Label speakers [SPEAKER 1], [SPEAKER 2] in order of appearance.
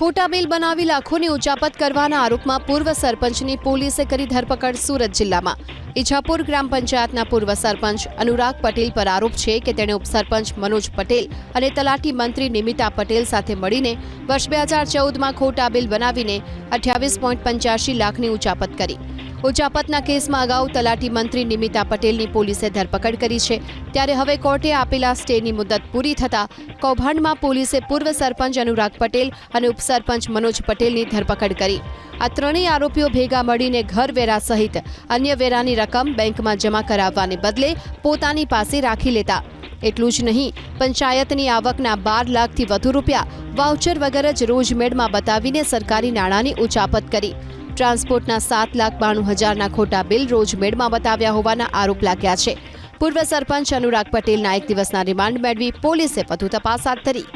[SPEAKER 1] ખોટા બિલ બનાવી લાખોની ઉચાપત કરવાના આરોપમાં પૂર્વ સરપંચની પોલીસે કરી ધરપકડ સુરત જિલ્લામાં. ઈછાપુર ગ્રામ પંચાયતના પૂર્વ સરપંચ અનુરાગ પટેલ પર આરોપ છે કે તેણે ઉપસરપંચ મનોજ પટેલ અને તલાટી મંત્રી નિમિતા પટેલ સાથે મળીને વર્ષ બે હજાર ચૌદમાં ખોટા બિલ બનાવીને અઠ્યાવીસ પોઈન્ટ પંચ્યાસી લાખની ઉચાપત કરી. ઉચાપતના કેસમાં અગાઉ તલાટી મંત્રી નિમિતા પટેલની પોલીસે ધરપકડ કરી છે. ત્યારે હવે કોર્ટે આપેલા સ્ટેની મુદત પૂરી થતાં કૌભાંડમાં પોલીસે પૂર્વ સરપંચ અનુરાગ પટેલ અને ઉપસરપંચ મનોજ પટેલની ધરપકડ કરી. આ ત્રણેય આરોપીઓ ભેગા મળીને ઘર વેરા સહિત અન્ય વેરાની રકમ બેંકમાં જમા કરાવવાને બદલે પોતાની પાસે રાખી લેતા. એટલું જ નહીં, પંચાયતની આવકના બાર લાખથી વધુ રૂપિયા વાઉચર વગર જ રોજમેડમાં બતાવીને સરકારી નાણાંની ઉચાપત કરી. ટ્રાન્સપોર્ટના સાત લાખ બાણું હજારના ખોટા બિલ રોજમેડમાં બતાવ્યા હોવાના આરોપ લાગ્યા છે. પૂર્વ સરપંચ અનુરાગ પટેલના એક દિવસના રિમાન્ડ મેળવી પોલીસે વધુ તપાસ હાથ ધરી.